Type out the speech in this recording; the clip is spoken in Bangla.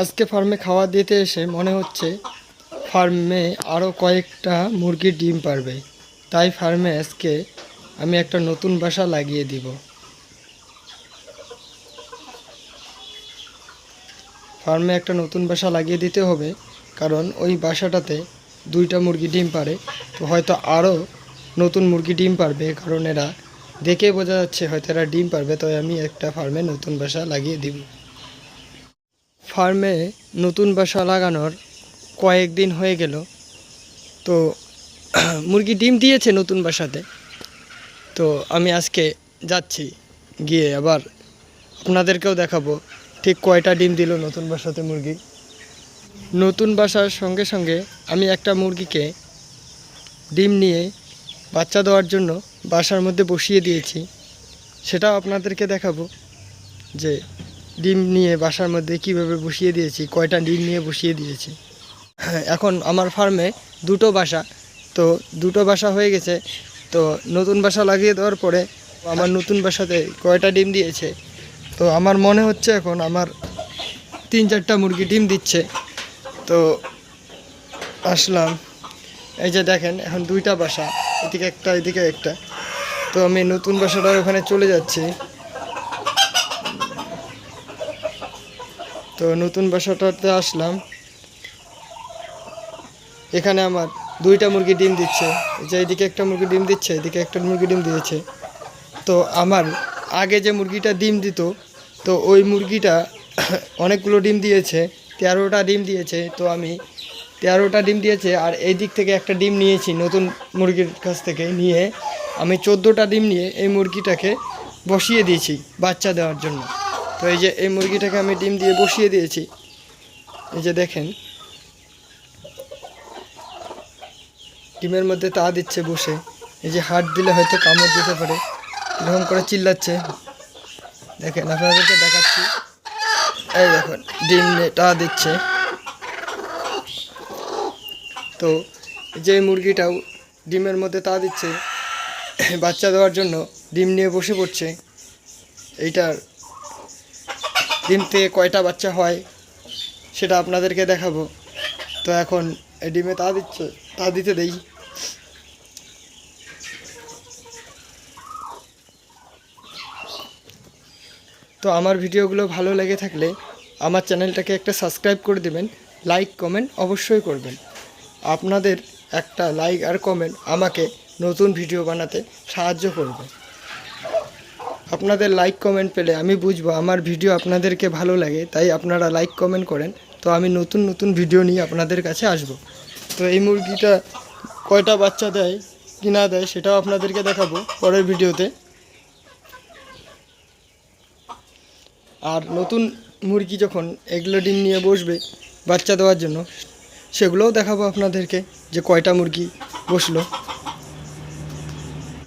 আজকে ফার্মে খাওয়া দিতে এসে মনে হচ্ছে ফার্মে আরও কয়েকটা মুরগির ডিম পারবে। তাই ফার্মে আজকে আমি একটা নতুন বাসা লাগিয়ে দিব। ফার্মে একটা নতুন বাসা লাগিয়ে দিতে হবে, কারণ ওই বাসাটাতে দুইটা মুরগি ডিম পারে। তো হয়তো আরও নতুন মুরগি ডিম পারবে, কারণ এরা দেখে বোঝা যাচ্ছে হয়তো এরা ডিম পারবে, তাই আমি একটা ফার্মে নতুন বাসা লাগিয়ে দিব। ফার্মে নতুন বাসা লাগানোর কয়েকদিন হয়ে গেল। তো মুরগি ডিম দিয়েছে নতুন বাসাতে। তো আমি আজকে যাচ্ছি, গিয়ে আবার আপনাদেরকেও দেখাবো। ঠিক কয়টা ডিম দিল নতুন বাসাতে মুরগি। নতুন বাসার সঙ্গে সঙ্গে আমি একটা মুরগিকে ডিম নিয়ে বাচ্চা দেওয়ার জন্য বাসার মধ্যে বসিয়ে দিয়েছি। সেটাও আপনাদেরকে দেখাবো যে ডিম নিয়ে বাসার মধ্যে কীভাবে বসিয়ে দিয়েছি, কয়টা ডিম নিয়ে বসিয়ে দিয়েছি। হ্যাঁ এখন আমার ফার্মে দুটো বাসা, তো দুটো বাসা হয়ে গেছে। তো নতুন বাসা লাগিয়ে দেওয়ার পরে আমার নতুন বাসাতে কয়টা ডিম দিয়েছে। তো আমার মনে হচ্ছে এখন আমার তিন চারটা মুরগি ডিম দিচ্ছে। তো আসলাম। এই যে দেখেন, এখন দুইটা বাসা, এদিকে একটা এদিকে একটা। তো আমি নতুন বাসাটার ওখানে চলে যাচ্ছি। তো নতুন বাসাটাতে আসলাম। এখানে আমার দুইটা মুরগি ডিম দিচ্ছে। যে এইদিকে একটা মুরগি ডিম দিচ্ছে, এদিকে একটা মুরগি ডিম দিয়েছে। তো আমার আগে যে মুরগিটা ডিম দিত, তো ওই মুরগিটা অনেকগুলো ডিম দিয়েছে, তেরোটা ডিম দিয়েছে। তো আমি তেরোটা ডিম দিয়েছে আর এই দিক থেকে একটা ডিম নিয়েছি নতুন মুরগির কাছ থেকে নিয়ে। আমি চোদ্দোটা ডিম নিয়ে এই মুরগিটাকে বসিয়ে দিয়েছি বাচ্চা দেওয়ার জন্য। তো এই যে এই মুরগিটাকে আমি ডিম দিয়ে বসিয়ে দিয়েছি। এই যে দেখেন। ডিমের মধ্যে তা দিচ্ছে বসে। এই যে হাট দিলে হয়তো কামড় দিতে পারে। এরকম করে চিল্লাচ্ছে। দেখেন, আপনাদেরকে দেখাচ্ছি। এই দেখুন, ডিম তা দিচ্ছে। তো যে মুরগিটাও ডিমের মধ্যে তা দিচ্ছে। বাচ্চা দেওয়ার জন্য ডিম নিয়ে বসে পড়ছে। এইটার ডিম কয়টা বাচ্চা হয় সেটা আপনাদেরকে দেখাবো। তো এখন ডিমে তা দিচ্ছে, তা দিতে দেই। তো আমার ভিডিওগুলো ভালো লেগে থাকলে আমার চ্যানেলটাকে একটা সাবস্ক্রাইব করে দেবেন, লাইক, কমেন্ট অবশ্যই করবেন। আপনাদের একটা লাইক আর কমেন্ট আমাকে নতুন ভিডিও বানাতে সাহায্য করবে। আপনাদের লাইক কমেন্ট পেলে আমি বুঝব আমার ভিডিও আপনাদেরকে ভালো লাগে, তাই আপনারা লাইক কমেন্ট করেন। তো আমি নতুন নতুন ভিডিও নিয়ে আপনাদের কাছে আসব। তো এই মুরগিটা কয়টা বাচ্চা দেয় কি না দেয়, সেটাও আপনাদেরকে দেখাবো পরের ভিডিওতে আর নতুন মুরগি যখন এগুলো ডিম নিয়ে বসবে বাচ্চা দেওয়ার জন্য, সেগুলোও দেখাবো আপনাদেরকে যে কয়টা মুরগি বসল।